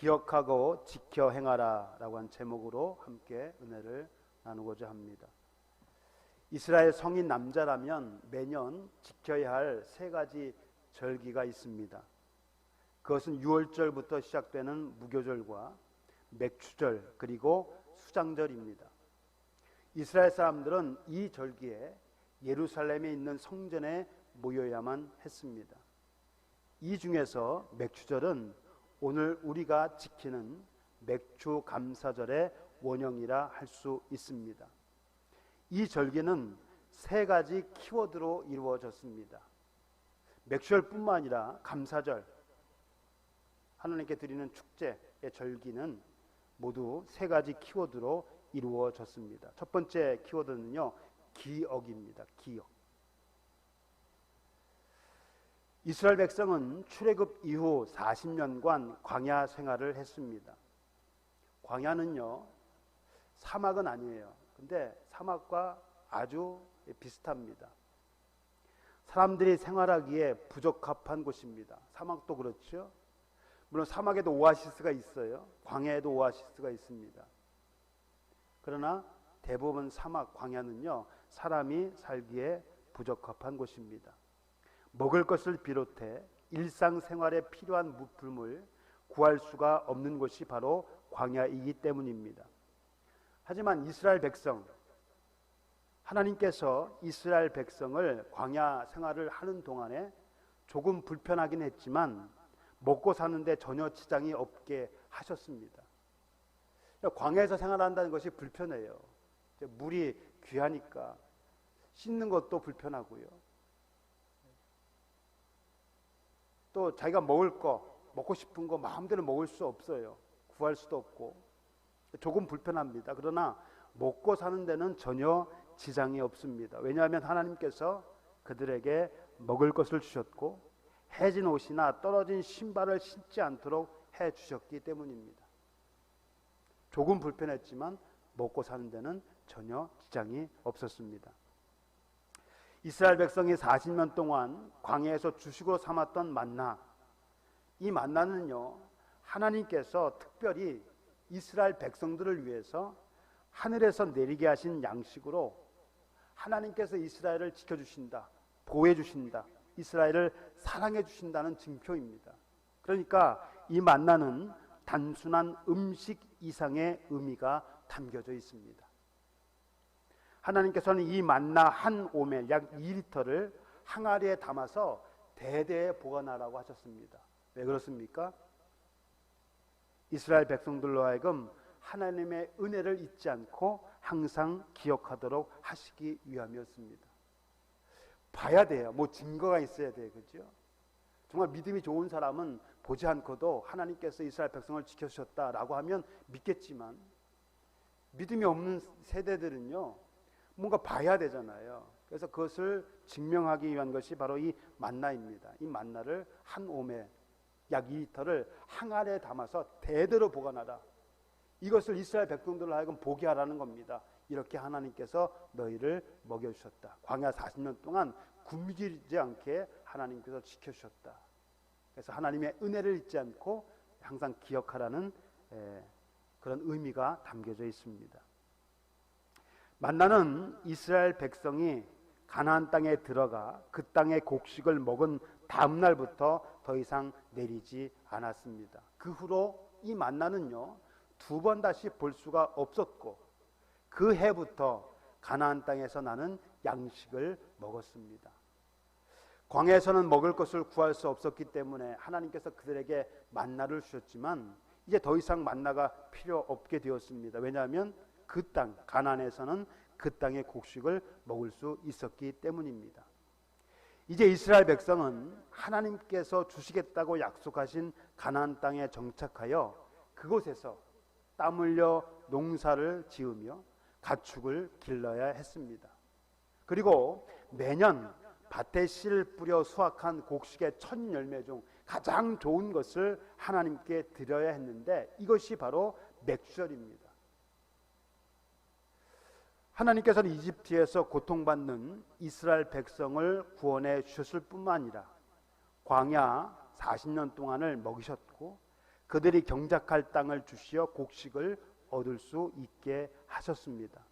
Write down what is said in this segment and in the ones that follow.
기억하고 지켜 행하라라고 한 제목으로 함께 은혜를 나누고자 합니다. 이스라엘 성인 남자라면 매년 지켜야 할 세 가지 절기가 있습니다. 그것은 6월절부터 시작되는 무교절과 맥추절 그리고 수장절입니다. 이스라엘 사람들은 이 절기에 예루살렘에 있는 성전에 모여야만 했습니다. 이 중에서 맥추절은 오늘 우리가 지키는 맥주 감사절의 원형이라 할 수 있습니다. 이 절기는 세 가지 키워드로 이루어졌습니다. 맥주절뿐만 아니라 감사절, 하나님께 드리는 축제의 절기는 모두 세 가지 키워드로 이루어졌습니다. 첫 번째 키워드는요, 기억입니다. 기억. 이스라엘 백성은 출애굽 이후 40년간 광야 생활을 했습니다. 광야는요, 사막은 아니에요. 근데 사막과 아주 비슷합니다. 사람들이 생활하기에 부적합한 곳입니다. 사막도 그렇죠. 물론 사막에도 오아시스가 있어요. 광야에도 오아시스가 있습니다. 그러나 대부분 사막 광야는요, 사람이 살기에 부적합한 곳입니다. 먹을 것을 비롯해 일상생활에 필요한 물품을 구할 수가 없는 곳이 바로 광야이기 때문입니다. 하지만 이스라엘 백성, 하나님께서 이스라엘 백성을 광야 생활을 하는 동안에 조금 불편하긴 했지만 먹고 사는데 전혀 지장이 없게 하셨습니다. 광야에서 생활한다는 것이 불편해요. 물이 귀하니까 씻는 것도 불편하고요. 또 자기가 먹을 거, 먹고 싶은 거 마음대로 먹을 수 없어요. 구할 수도 없고. 조금 불편합니다. 그러나 먹고 사는 데는 전혀 지장이 없습니다. 왜냐하면 하나님께서 그들에게 먹을 것을 주셨고 해진 옷이나 떨어진 신발을 신지 않도록 해 주셨기 때문입니다. 조금 불편했지만 먹고 사는 데는 전혀 지장이 없었습니다. 이스라엘 백성이 40년 동안 광야에서 주식으로 삼았던 만나. 이 만나는요 하나님께서 특별히 이스라엘 백성들을 위해서 하늘에서 내리게 하신 양식으로 하나님께서 이스라엘을 지켜주신다 보호해 주신다 이스라엘을 사랑해 주신다는 증표입니다. 그러니까 이 만나는 단순한 음식 이상의 의미가 담겨져 있습니다 하나님께서는 이 만나 한 오멜 약 2리터를 항아리에 담아서 대대에 보관하라고 하셨습니다. 왜 그렇습니까? 이스라엘 백성들로 하여금 하나님의 은혜를 잊지 않고 항상 기억하도록 하시기 위함이었습니다. 봐야 돼요. 뭐 증거가 있어야 돼요. 그죠? 정말 믿음이 좋은 사람은 보지 않고도 하나님께서 이스라엘 백성을 지켜주셨다라고 하면 믿겠지만 믿음이 없는 세대들은요, 뭔가 봐야 되잖아요. 그래서 그것을 증명하기 위한 것이 바로 이 만나입니다. 이 만나를 한 오매 약 2리터를 항아리에 담아서 대대로 보관하라. 이것을 이스라엘 백성들로 하여금 보게 하라는 겁니다. 이렇게 하나님께서 너희를 먹여 주셨다. 광야 40년 동안 굶기지 않게 하나님께서 지켜 주셨다. 그래서 하나님의 은혜를 잊지 않고 항상 기억하라는 그런 의미가 담겨져 있습니다. 만나는 이스라엘 백성이 가나안 땅에 들어가 그 땅의 곡식을 먹은 다음 날부터 더 이상 내리지 않았습니다. 그 후로 이 만나는요 두 번 다시 볼 수가 없었고 그 해부터 가나안 땅에서 나는 양식을 먹었습니다. 광야에서는 먹을 것을 구할 수 없었기 때문에 하나님께서 그들에게 만나를 주셨지만 이제 더 이상 만나가 필요 없게 되었습니다. 왜냐하면 그 땅, 가나안에서는 그 땅의 곡식을 먹을 수 있었기 때문입니다. 이제 이스라엘 백성은 하나님께서 주시겠다고 약속하신 가나안 땅에 정착하여 그곳에서 땀 흘려 농사를 지으며 가축을 길러야 했습니다. 그리고 매년 밭에 씨를 뿌려 수확한 곡식의 첫 열매 중 가장 좋은 것을 하나님께 드려야 했는데 이것이 바로 맥주절입니다. 하나님께서는 이집트에서 고통받는 이스라엘 백성을 구원해 주셨을 뿐만 아니라 광야 40년 동안을 먹이셨고 그들이 경작할 땅을 주시어 곡식을 얻을 수 있게 하셨습니다.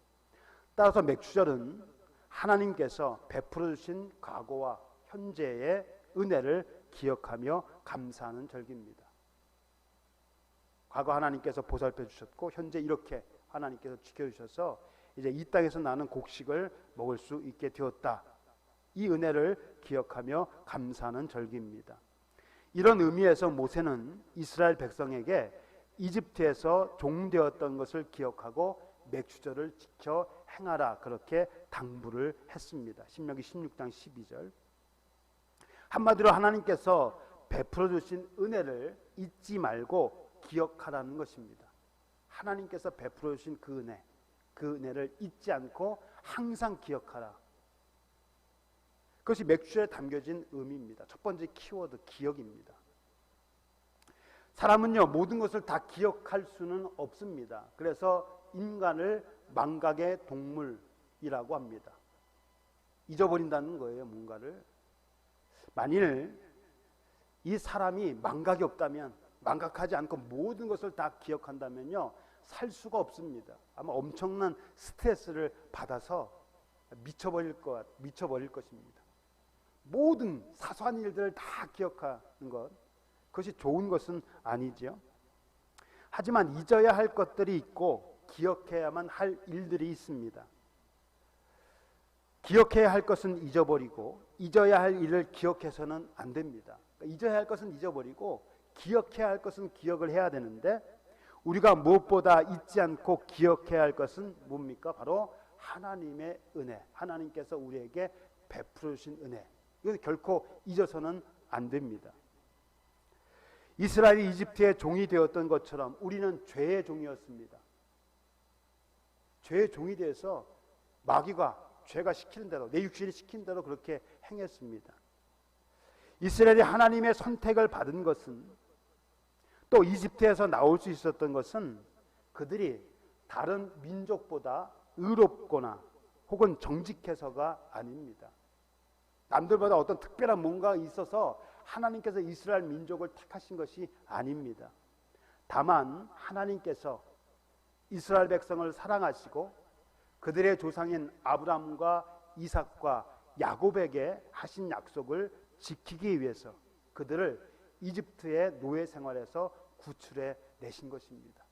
따라서 맥주절은 하나님께서 베풀어 주신 과거와 현재의 은혜를 기억하며 감사하는 절기입니다. 과거 하나님께서 보살펴 주셨고 현재 이렇게 하나님께서 지켜 주셔서 이제 이 땅에서 나는 곡식을 먹을 수 있게 되었다. 이 은혜를 기억하며 감사하는 절기입니다. 이런 의미에서 모세는 이스라엘 백성에게 이집트에서 종되었던 것을 기억하고 맥주절을 지켜 행하라 그렇게 당부를 했습니다. 신명기 16장 12절. 한마디로 하나님께서 베풀어 주신 은혜를 잊지 말고 기억하라는 것입니다. 하나님께서 베풀어 주신 그 은혜, 그 은혜를 잊지 않고 항상 기억하라. 그것이 맥주에 담겨진 의미입니다. 첫 번째 키워드 기억입니다. 사람은요 모든 것을 다 기억할 수는 없습니다. 그래서 인간을 망각의 동물이라고 합니다. 잊어버린다는 거예요, 뭔가를. 만일 이 사람이 망각이 없다면, 망각하지 않고 모든 것을 다 기억한다면요, 살 수가 없습니다. 아마 엄청난 스트레스를 받아서 미쳐버릴 것, 미쳐버릴 것입니다. 모든 사소한 일들을 다 기억하는 것, 그것이 좋은 것은 아니지요. 하지만 잊어야 할 것들이 있고 기억해야만 할 일들이 있습니다. 기억해야 할 것은 잊어버리고 잊어야 할 일을 기억해서는 안 됩니다. 그러니까 잊어야 할 것은 잊어버리고 기억해야 할 것은 기억을 해야 되는데 우리가 무엇보다 잊지 않고 기억해야 할 것은 뭡니까? 바로 하나님의 은혜. 하나님께서 우리에게 베풀어 주신 은혜. 이것 결코 잊어서는 안 됩니다. 이스라엘이 이집트의 종이 되었던 것처럼 우리는 죄의 종이었습니다. 죄의 종이 되어서 마귀가 죄가 시키는 대로 내 육신이 시킨 대로 그렇게 행했습니다. 이스라엘이 하나님의 선택을 받은 것은 또 이집트에서 나올 수 있었던 것은 그들이 다른 민족보다 의롭거나 혹은 정직해서가 아닙니다. 남들보다 어떤 특별한 뭔가가 있어서 하나님께서 이스라엘 민족을 택하신 것이 아닙니다. 다만 하나님께서 이스라엘 백성을 사랑하시고 그들의 조상인 아브라함과 이삭과 야곱에게 하신 약속을 지키기 위해서 그들을 이집트의 노예 생활에서 구출해 내신 것입니다.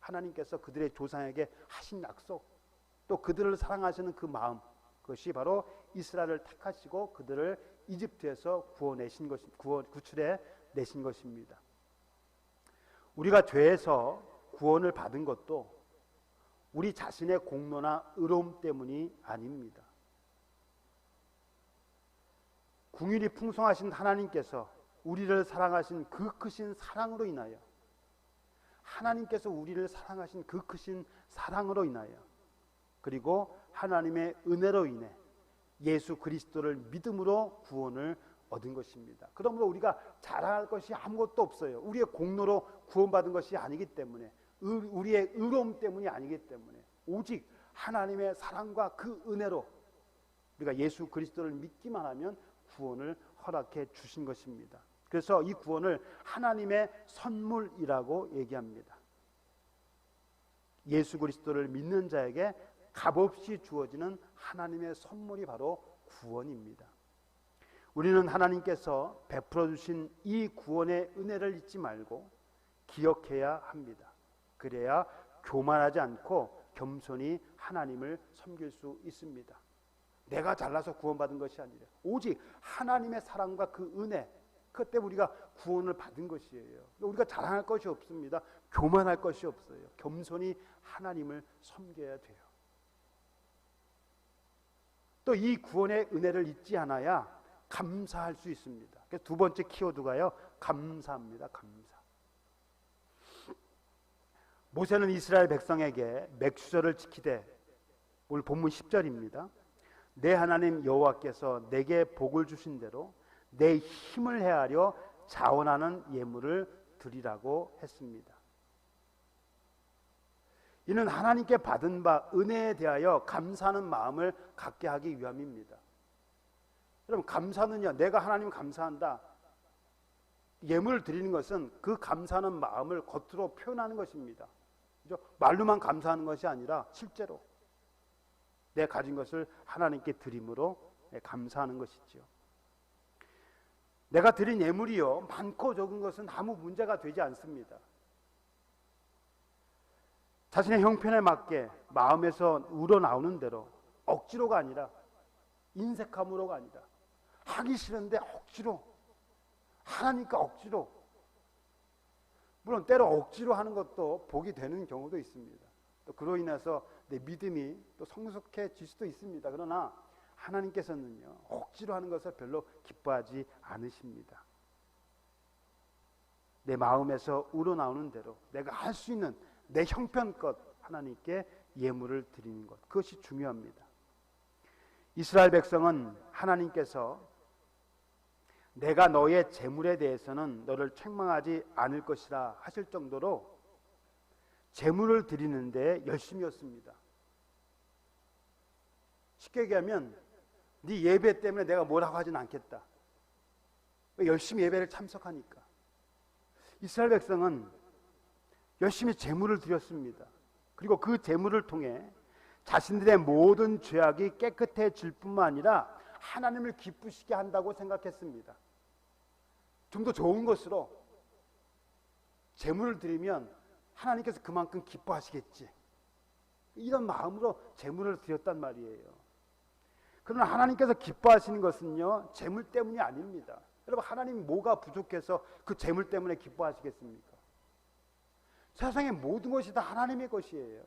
하나님께서 그들의 조상에게 하신 약속 또 그들을 사랑하시는 그 마음 그것이 바로 이스라엘을 택하시고 그들을 이집트에서 구원내신 것, 구원, 구출해 내신 것입니다. 우리가 죄에서 구원을 받은 것도 우리 자신의 공로나 의로움 때문이 아닙니다. 궁일이 풍성하신 하나님께서 우리를 사랑하신 그 크신 사랑으로 인하여 하나님께서 우리를 사랑하신 그 크신 사랑으로 인하여 그리고 하나님의 은혜로 인해 예수 그리스도를 믿음으로 구원을 얻은 것입니다. 그러므로 우리가 자랑할 것이 아무것도 없어요. 우리의 공로로 구원받은 것이 아니기 때문에 우리의 의로움 때문이 아니기 때문에 오직 하나님의 사랑과 그 은혜로 우리가 예수 그리스도를 믿기만 하면 구원을 허락해 주신 것입니다. 그래서 이 구원을 하나님의 선물이라고 얘기합니다. 예수 그리스도를 믿는 자에게 값없이 주어지는 하나님의 선물이 바로 구원입니다. 우리는 하나님께서 베풀어 주신 이 구원의 은혜를 잊지 말고 기억해야 합니다. 그래야 교만하지 않고 겸손히 하나님을 섬길 수 있습니다. 내가 잘나서 구원받은 것이 아니라 오직 하나님의 사랑과 그 은혜 그 때문에 우리가 구원을 받은 것이에요. 우리가 자랑할 것이 없습니다. 교만할 것이 없어요. 겸손히 하나님을 섬겨야 돼요. 또 이 구원의 은혜를 잊지 않아야 감사할 수 있습니다. 두 번째 키워드가요. 감사합니다. 감사. 모세는 이스라엘 백성에게 맥수절을 지키되 오늘 본문 10절입니다. 내 하나님 여호와께서 내게 복을 주신 대로 내 힘을 헤아려 자원하는 예물을 드리라고 했습니다. 이는 하나님께 받은 바 은혜에 대하여 감사하는 마음을 갖게 하기 위함입니다. 여러분 감사는요 내가 하나님 감사한다 예물을 드리는 것은 그 감사하는 마음을 겉으로 표현하는 것입니다. 그죠? 말로만 감사하는 것이 아니라 실제로 내 가진 것을 하나님께 드림으로 감사하는 것이지요. 내가 드린 예물이요 많고 적은 것은 아무 문제가 되지 않습니다. 자신의 형편에 맞게 마음에서 우러나오는 대로 억지로가 아니라 인색함으로가 아니라 하기 싫은데 억지로 하나니까 억지로 물론 때로 억지로 하는 것도 복이 되는 경우도 있습니다. 또 그로 인해서 내 믿음이 또 성숙해질 수도 있습니다. 그러나 하나님께서는요 억지로 하는 것을 별로 기뻐하지 않으십니다. 내 마음에서 우러나오는 대로 내가 할 수 있는 내 형편껏 하나님께 예물을 드리는 것 그것이 중요합니다. 이스라엘 백성은 하나님께서 내가 너의 재물에 대해서는 너를 책망하지 않을 것이라 하실 정도로 재물을 드리는데 열심이었습니다. 쉽게 얘기하면 네 예배 때문에 내가 뭐라고 하진 않겠다. 열심히 예배를 참석하니까. 이스라엘 백성은 열심히 재물을 드렸습니다. 그리고 그 재물을 통해 자신들의 모든 죄악이 깨끗해질 뿐만 아니라 하나님을 기쁘시게 한다고 생각했습니다. 좀 더 좋은 것으로 재물을 드리면 하나님께서 그만큼 기뻐하시겠지. 이런 마음으로 재물을 드렸단 말이에요. 그러나 하나님께서 기뻐하시는 것은요, 재물 때문이 아닙니다. 여러분, 하나님 뭐가 부족해서 그 재물 때문에 기뻐하시겠습니까? 세상의 모든 것이 다 하나님의 것이에요.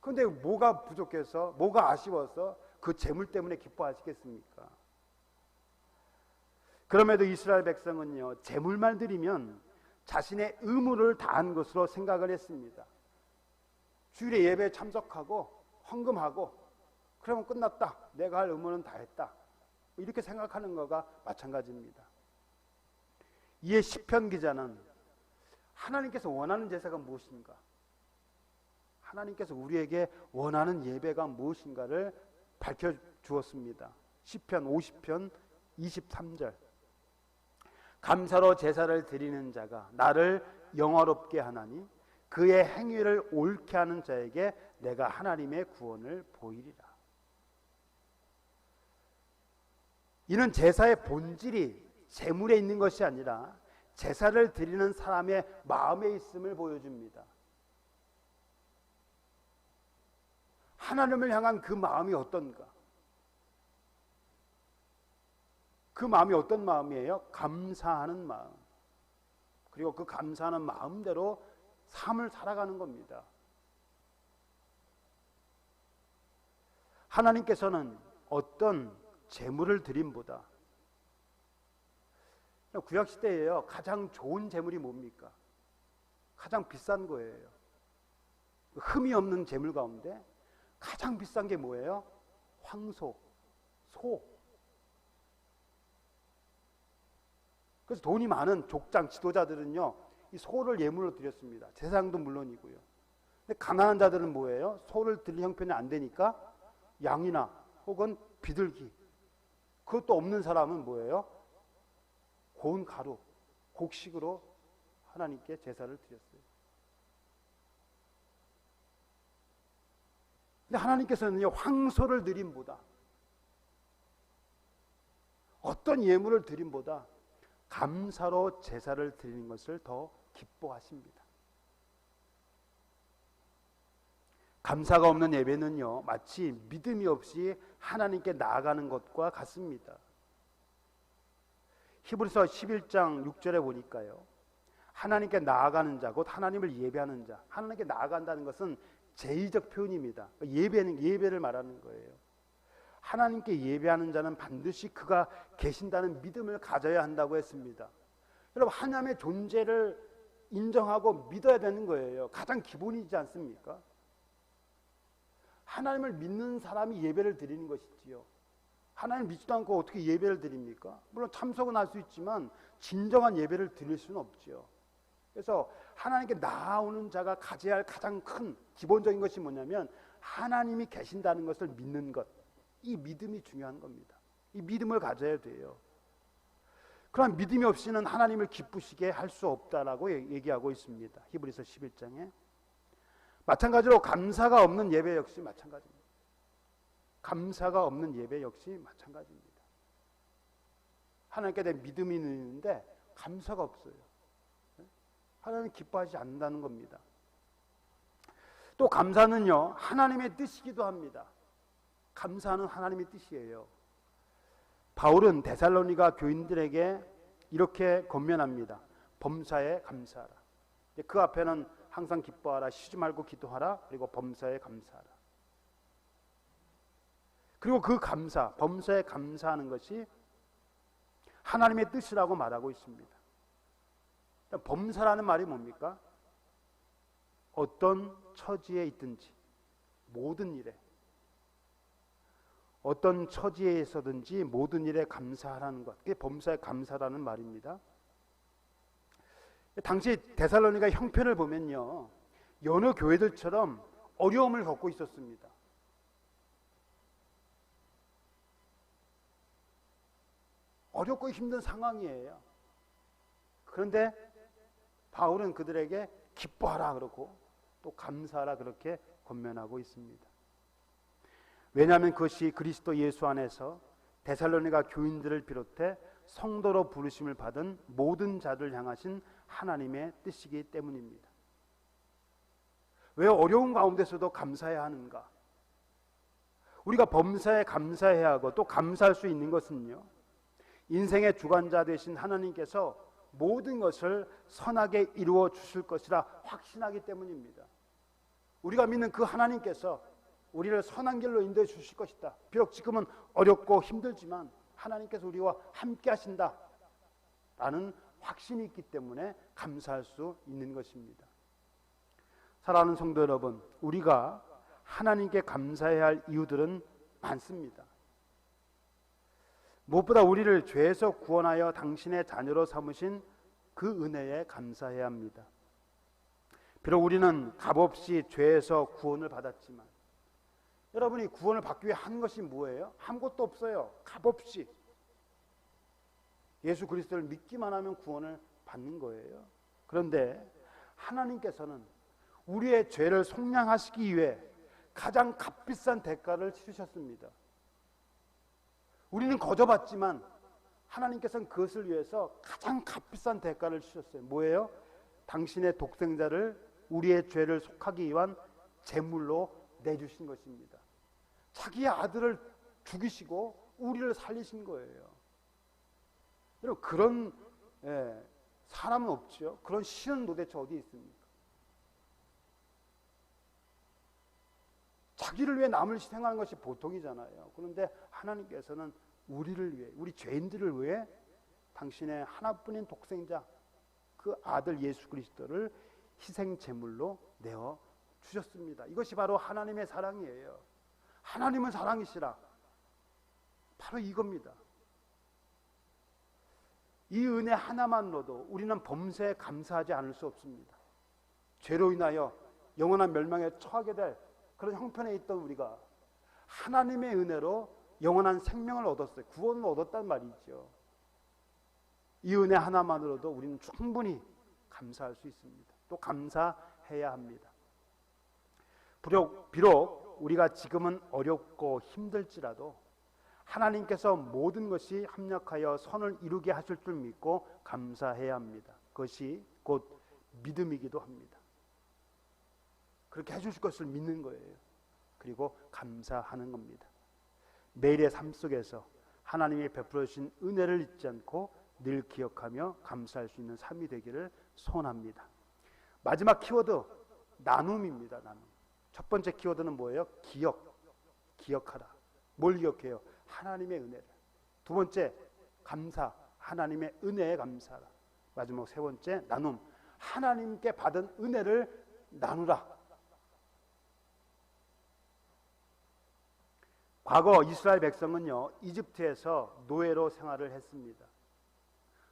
그런데 뭐가 부족해서, 뭐가 아쉬워서 그 재물 때문에 기뻐하시겠습니까? 그럼에도 이스라엘 백성은요, 재물만 드리면 자신의 의무를 다한 것으로 생각을 했습니다. 주일에 예배에 참석하고 헌금하고 그러면 끝났다. 내가 할 의무는 다 했다. 이렇게 생각하는 거가 마찬가지입니다. 이에 시편 기자는 하나님께서 원하는 제사가 무엇인가? 하나님께서 우리에게 원하는 예배가 무엇인가를 밝혀 주었습니다. 시편 50편 23절. 감사로 제사를 드리는 자가 나를 영화롭게 하나니 그의 행위를 옳게 하는 자에게 내가 하나님의 구원을 보이리라. 이는 제사의 본질이 재물에 있는 것이 아니라 제사를 드리는 사람의 마음에 있음을 보여줍니다. 하나님을 향한 그 마음이 어떤가? 그 마음이 어떤 마음이에요? 감사하는 마음. 그리고 그 감사하는 마음대로 삶을 살아가는 겁니다. 하나님께서는 어떤 재물을 드림보다 구약 시대에요 가장 좋은 재물이 뭡니까? 가장 비싼 거예요. 흠이 없는 재물 가운데 가장 비싼 게 뭐예요? 황소, 소. 그래서 돈이 많은 족장 지도자들은요, 이 소를 예물로 드렸습니다. 제사장도 물론이고요. 근데 가난한 자들은 뭐예요? 소를 드릴 형편이 안 되니까 양이나 혹은 비둘기. 그것도 없는 사람은 뭐예요? 고운 가루, 곡식으로 하나님께 제사를 드렸어요. 근데 하나님께서는요, 황소를 드림보다 어떤 예물을 드림보다 감사로 제사를 드리는 것을 더 기뻐하십니다. 감사가 없는 예배는요, 마치 믿음이 없이 하나님께 나아가는 것과 같습니다. 히브리서 11장 6절에 보니까요. 하나님께 나아가는 자, 곧 하나님을 예배하는 자. 하나님께 나아간다는 것은 제의적 표현입니다. 예배는 예배를 말하는 거예요. 하나님께 예배하는 자는 반드시 그가 계신다는 믿음을 가져야 한다고 했습니다. 여러분 하나님의 존재를 인정하고 믿어야 되는 거예요. 가장 기본이지 않습니까? 하나님을 믿는 사람이 예배를 드리는 것이지요. 하나님 믿지도 않고 어떻게 예배를 드립니까? 물론 참석은 할 수 있지만 진정한 예배를 드릴 수는 없지요. 그래서 하나님께 나아오는 자가 가져야 할 가장 큰 기본적인 것이 뭐냐면 하나님이 계신다는 것을 믿는 것. 이 믿음이 중요한 겁니다. 이 믿음을 가져야 돼요. 그런 믿음이 없이는 하나님을 기쁘시게 할 수 없다라고 얘기하고 있습니다. 히브리서 11장에 마찬가지로 감사가 없는 예배 역시 마찬가지입니다. 감사가 없는 예배 역시 마찬가지입니다. 하나님께 대한 믿음이 있는데 감사가 없어요. 하나님 기뻐하지 않는다는 겁니다. 또 감사는요 하나님의 뜻이기도 합니다. 감사는 하나님의 뜻이에요. 바울은 데살로니가 교인들에게 이렇게 권면합니다. 범사에 감사하라. 그 앞에는 항상 기뻐하라, 쉬지 말고 기도하라, 그리고 범사에 감사하라. 그리고 그 감사, 범사에 감사하는 것이 하나님의 뜻이라고 말하고 있습니다. 범사라는 말이 뭡니까? 어떤 처지에 있든지 모든 일에 어떤 처지에 있어든지 모든 일에 감사하라는 것. 그게 범사에 감사라는 말입니다. 당시 데살로니가 형편을 보면요. 여느 교회들처럼 어려움을 겪고 있었습니다. 어렵고 힘든 상황이에요. 그런데 바울은 그들에게 기뻐하라 그러고 또 감사하라 그렇게 권면하고 있습니다. 왜냐하면 그것이 그리스도 예수 안에서 데살로니가 교인들을 비롯해 성도로 부르심을 받은 모든 자들 향하신 하나님의 뜻이기 때문입니다. 왜 어려운 가운데서도 감사해야 하는가? 우리가 범사에 감사해야 하고 또 감사할 수 있는 것은요. 인생의 주관자 되신 하나님께서 모든 것을 선하게 이루어 주실 것이라 확신하기 때문입니다. 우리가 믿는 그 하나님께서 우리를 선한 길로 인도해 주실 것이다. 비록 지금은 어렵고 힘들지만 하나님께서 우리와 함께 하신다. 라는 확신이 있기 때문에 감사할 수 있는 것입니다. 사랑하는 성도 여러분, 우리가 하나님께 감사해야 할 이유들은 많습니다. 무엇보다 우리를 죄에서 구원하여 당신의 자녀로 삼으신 그 은혜에 감사해야 합니다. 비록 우리는 값없이 죄에서 구원을 받았지만 여러분이 구원을 받기 위해 한 것이 뭐예요? 아무것도 없어요. 값없이. 예수 그리스도를 믿기만 하면 구원을 받는 거예요. 그런데 하나님께서는 우리의 죄를 속량하시기 위해 가장 값비싼 대가를 치르셨습니다. 우리는 거저받지만 하나님께서는 그것을 위해서 가장 값비싼 대가를 치셨어요. 뭐예요? 당신의 독생자를 우리의 죄를 속하기 위한 제물로 내주신 것입니다. 자기의 아들을 죽이시고 우리를 살리신 거예요. 여러분 그런 예, 사람은 없죠. 그런 신은 도대체 어디 있습니까? 자기를 위해 남을 희생하는 것이 보통이잖아요. 그런데 하나님께서는 우리를 위해, 우리 죄인들을 위해 당신의 하나뿐인 독생자, 그 아들 예수 그리스도를 희생 제물로 내어 주셨습니다. 이것이 바로 하나님의 사랑이에요. 하나님은 사랑이시라. 바로 이겁니다. 이 은혜 하나만으로도 우리는 범죄에 감사하지 않을 수 없습니다. 죄로 인하여 영원한 멸망에 처하게 될 그런 형편에 있던 우리가 하나님의 은혜로 영원한 생명을 얻었어요. 구원을 얻었단 말이죠. 이 은혜 하나만으로도 우리는 충분히 감사할 수 있습니다. 또 감사해야 합니다. 비록, 비록 우리가 지금은 어렵고 힘들지라도 하나님께서 모든 것이 합력하여 선을 이루게 하실 줄 믿고 감사해야 합니다. 그것이 곧 믿음이기도 합니다. 그렇게 해주실 것을 믿는 거예요. 그리고 감사하는 겁니다. 매일의 삶 속에서 하나님이 베풀어 주신 은혜를 잊지 않고 늘 기억하며 감사할 수 있는 삶이 되기를 소원합니다. 마지막 키워드 나눔입니다. 나눔. 첫 번째 키워드는 뭐예요? 기억. 기억하라. 뭘 기억해요? 하나님의 은혜를. 두 번째 감사. 하나님의 은혜에 감사하라. 마지막 세 번째 나눔. 하나님께 받은 은혜를 나누라. 과거 이스라엘 백성은요, 이집트에서 노예로 생활을 했습니다.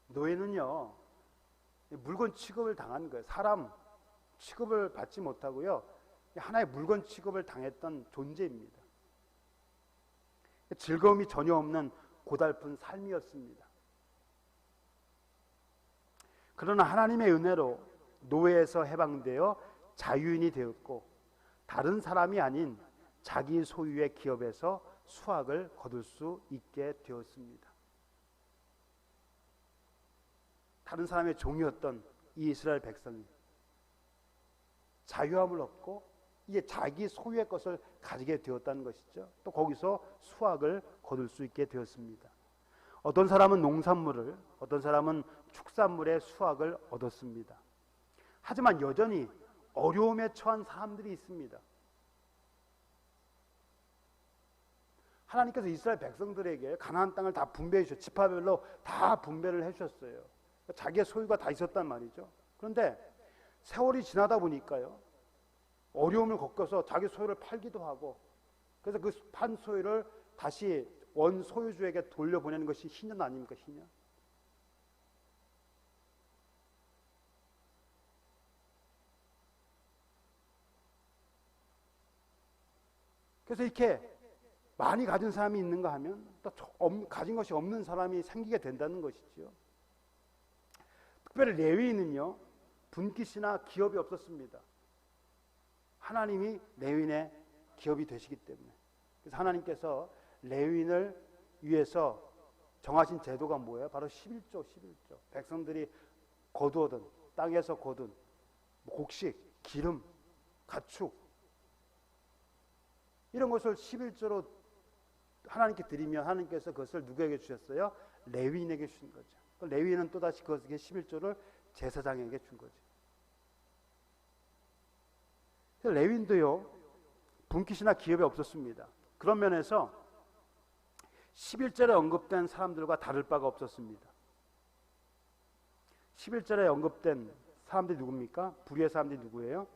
노예는요, 물건 취급을 당한 거예요. 사람 취급을 받지 못하고요, 하나의 물건 취급을 당했던 존재입니다. 즐거움이 전혀 없는 고달픈 삶이었습니다. 그러나 하나님의 은혜로 노예에서 해방되어 자유인이 되었고 다른 사람이 아닌 자기 소유의 기업에서 수확을 거둘 수 있게 되었습니다. 다른 사람의 종이었던 이 이스라엘 백성이 자유함을 얻고 이제 자기 소유의 것을 가지게 되었다는 것이죠. 또 거기서 수확을 거둘 수 있게 되었습니다. 어떤 사람은 농산물을, 어떤 사람은 축산물의 수확을 얻었습니다. 하지만 여전히 어려움에 처한 사람들이 있습니다. 하나님께서 이스라엘 백성들에게 가나안 땅을 다 분배해 주셨 지파별로 다 분배를 해 주셨어요. 자기의 소유가 다 있었단 말이죠. 그런데 세월이 지나다 보니까요. 어려움을 겪어서 자기 소유를 팔기도 하고 그래서 그 판 소유를 다시 원 소유주에게 돌려보내는 것이 신년 아닙니까? 신년. 그래서 이렇게 많이 가진 사람이 있는가 하면 또 가진 것이 없는 사람이 생기게 된다는 것이죠. 특별히 레위인은요, 분깃이나 기업이 없었습니다. 하나님이 레위인의 기업이 되시기 때문에. 그래서 하나님께서 레위인을 위해서 정하신 제도가 뭐예요? 바로 11조, 11조. 백성들이 거두어든 땅에서 거둔 곡식, 기름, 가축, 이런 것을 11조로 하나님께 드리면 하나님께서 그것을 누구에게 주셨어요? 레위인에게 주신 거죠. 그 레위인은 또다시 그 11조를 제사장에게 준 거죠. 레위인도요, 분깃이나 기업이 없었습니다. 그런 면에서 11절에 언급된 사람들과 다를 바가 없었습니다. 11절에 언급된 사람들이 누굽니까? 불의의 사람들이 누구예요?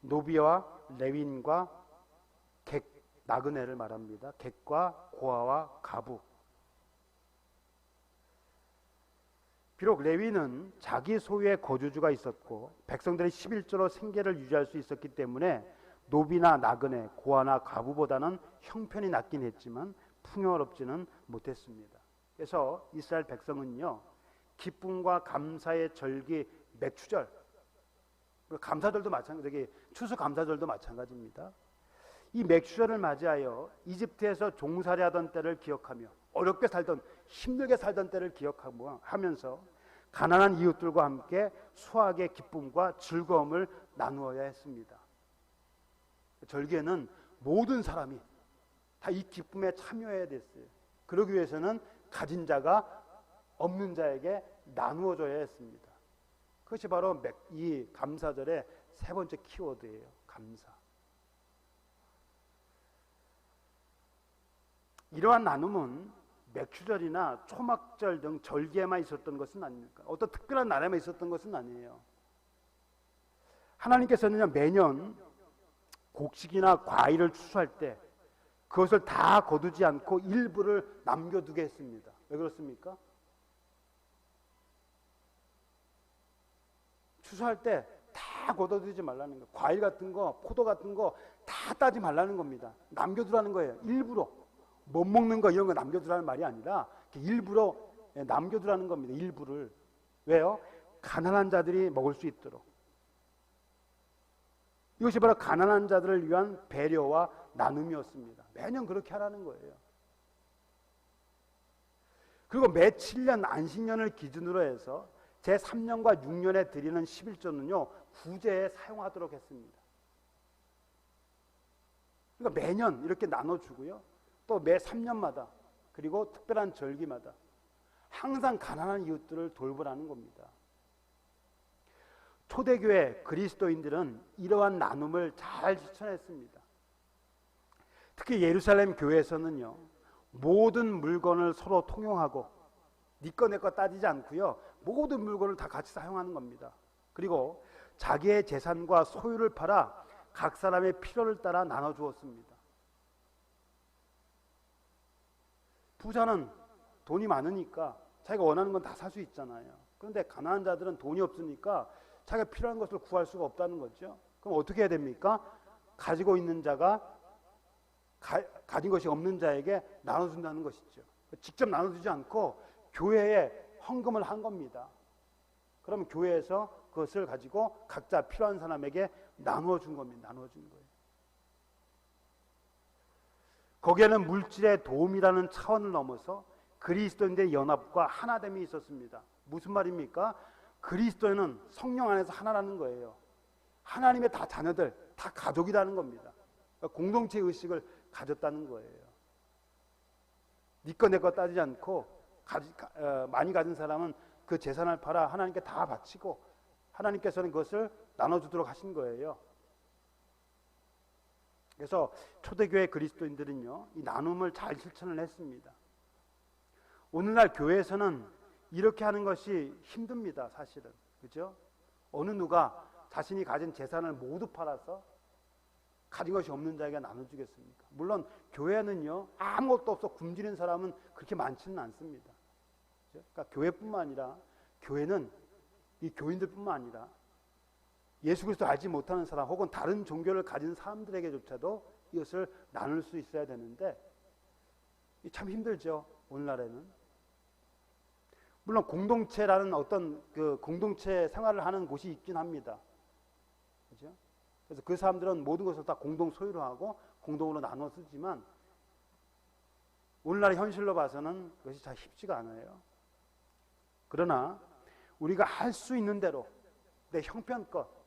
노비와 레윈과 객, 나그네를 말합니다. 객과 고아와 가부. 비록 레위는 자기 소유의 거주주가 있었고 백성들이 11조로 생계를 유지할 수 있었기 때문에 노비나 나그네, 고아나 가부보다는 형편이 낫긴 했지만 풍요롭지는 못했습니다. 그래서 이스라엘 백성은요 기쁨과 감사의 절기 맥추절 감사절도 마찬가지, 추수 감사절도 마찬가지입니다. 이 맥추절을 맞이하여 이집트에서 종살이하던 때를 기억하며 어렵게 살던 힘들게 살던 때를 기억하면서 가난한 이웃들과 함께 수학의 기쁨과 즐거움을 나누어야 했습니다. 절기에는 모든 사람이 다 이 기쁨에 참여해야 됐어요. 그러기 위해서는 가진 자가 없는 자에게 나누어줘야 했습니다. 그것이 바로 이 감사절의 세 번째 키워드예요. 감사. 이러한 나눔은 맥추절이나 초막절 등 절기에만 있었던 것은 아닙니까? 어떤 특별한 날에만 있었던 것은 아니에요. 하나님께서는 매년 곡식이나 과일을 추수할 때 그것을 다 거두지 않고 일부를 남겨두게 했습니다. 왜 그렇습니까? 추수할 때다 걷어들이지 말라는 거예요. 과일 같은 거, 포도 같은 거 다 따지 말라는 겁니다. 남겨두라는 거예요. 일부러. 못 먹는 거 이런 거 남겨두라는 말이 아니라 일부러 남겨두라는 겁니다. 일부를. 왜요? 가난한 자들이 먹을 수 있도록. 이것이 바로 가난한 자들을 위한 배려와 나눔이었습니다. 매년 그렇게 하라는 거예요. 그리고 매 7년 안식년을 기준으로 해서 제 3년과 6년에 드리는 11조는요, 구제에 사용하도록 했습니다. 그러니까 매년 이렇게 나눠주고요. 또 매 3년마다 그리고 특별한 절기마다 항상 가난한 이웃들을 돌보라는 겁니다. 초대교회 그리스도인들은 이러한 나눔을 잘 실천했습니다. 특히 예루살렘 교회에서는요, 모든 물건을 서로 통용하고 니꺼 네 내꺼 따지지 않고요, 모든 물건을 다 같이 사용하는 겁니다. 그리고 자기의 재산과 소유를 팔아 각 사람의 필요를 따라 나눠 주었습니다. 부자는 돈이 많으니까 자기가 원하는 건 다 살 수 있잖아요. 그런데 가난한 자들은 돈이 없으니까 자기가 필요한 것을 구할 수가 없다는 거죠. 그럼 어떻게 해야 됩니까? 가지고 있는 자가 가, 가진 것이 없는 자에게 나눠준다는 것이죠. 직접 나눠주지 않고 교회에 헌금을 한 겁니다. 그러면 교회에서 그것을 가지고 각자 필요한 사람에게 나누어 준 겁니다. 나누어 준 거예요. 거기에는 물질의 도움이라는 차원을 넘어서 그리스도인들의 연합과 하나됨이 있었습니다. 무슨 말입니까? 그리스도인은 성령 안에서 하나라는 거예요. 하나님의 다 자녀들, 다 가족이라는 겁니다. 그러니까 공동체 의식을 가졌다는 거예요. 니꺼 내꺼 따지지 않고 가지, 어, 많이 가진 사람은 그 재산을 팔아 하나님께 다 바치고 하나님께서는 그것을 나눠주도록 하신 거예요. 그래서 초대교회 그리스도인들은요, 이 나눔을 잘 실천을 했습니다. 오늘날 교회에서는 이렇게 하는 것이 힘듭니다, 사실은. 그죠? 어느 누가 자신이 가진 재산을 모두 팔아서 가진 것이 없는 자에게 나눠주겠습니까? 물론 교회는요 아무것도 없어 굶주린 사람은 그렇게 많지는 않습니다. 그러니까 교회뿐만 아니라 교회는 이 교인들뿐만 아니라 예수 그리스도 알지 못하는 사람 혹은 다른 종교를 가진 사람들에게조차도 이것을 나눌 수 있어야 되는데 참 힘들죠 오늘날에는. 물론 공동체라는 어떤 그 공동체 생활을 하는 곳이 있긴 합니다. 그죠? 그래서 그 사람들은 모든 것을 다 공동 소유로 하고 공동으로 나눠 쓰지만 오늘날 현실로 봐서는 그것이 잘 쉽지가 않아요. 그러나 우리가 할 수 있는 대로 내 형편껏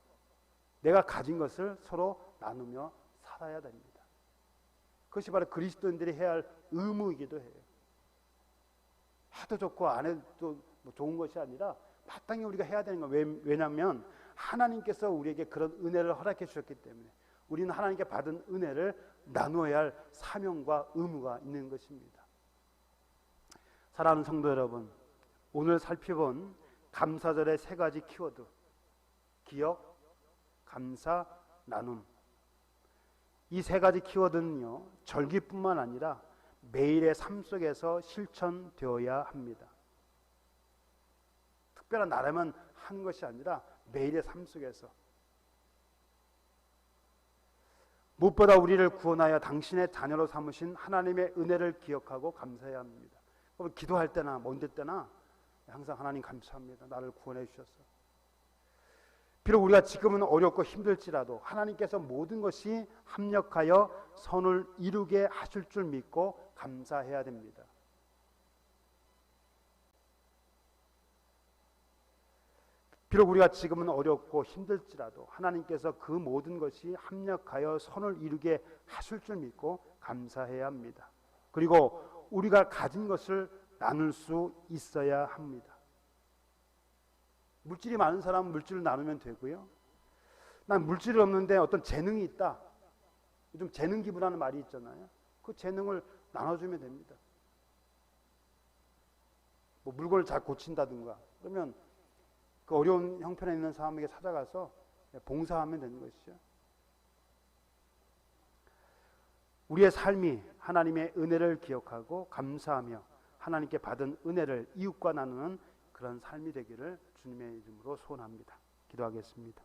내가 가진 것을 서로 나누며 살아야 됩니다. 그것이 바로 그리스도인들이 해야 할 의무이기도 해요. 해도 좋고 안 해도 뭐 좋은 것이 아니라 마땅히 우리가 해야 되는 거 왜냐하면 하나님께서 우리에게 그런 은혜를 허락해 주셨기 때문에 우리는 하나님께 받은 은혜를 나누어야 할 사명과 의무가 있는 것입니다. 사랑하는 성도 여러분, 오늘 살펴본 감사절의 세 가지 키워드 기억, 감사, 나눔 이 세 가지 키워드는요 절기뿐만 아니라 매일의 삶 속에서 실천되어야 합니다. 특별한 나라만 하는 것이 아니라 매일의 삶 속에서 무엇보다 우리를 구원하여 당신의 자녀로 삼으신 하나님의 은혜를 기억하고 감사해야 합니다. 기도할 때나 먼데 때나 항상 하나님 감사합니다. 나를 구원해 주셔서. 비록 우리가 지금은 어렵고 힘들지라도 하나님께서 모든 것이 합력하여 선을 이루게 하실 줄 믿고 감사해야 됩니다. 비록 우리가 지금은 어렵고 힘들지라도 하나님께서 그 모든 것이 합력하여 선을 이루게 하실 줄 믿고 감사해야 합니다. 그리고 우리가 가진 것을 나눌 수 있어야 합니다. 물질이 많은 사람은 물질을 나누면 되고요. 난 물질이 없는데 어떤 재능이 있다. 요즘 재능 기부라는 말이 있잖아요. 그 재능을 나눠주면 됩니다. 뭐 물건을 잘 고친다든가 그러면 그 어려운 형편에 있는 사람에게 찾아가서 봉사하면 되는 것이죠. 우리의 삶이 하나님의 은혜를 기억하고 감사하며 하나님께 받은 은혜를 이웃과 나누는 그런 삶이 되기를 주님의 이름으로 소원합니다. 기도하겠습니다.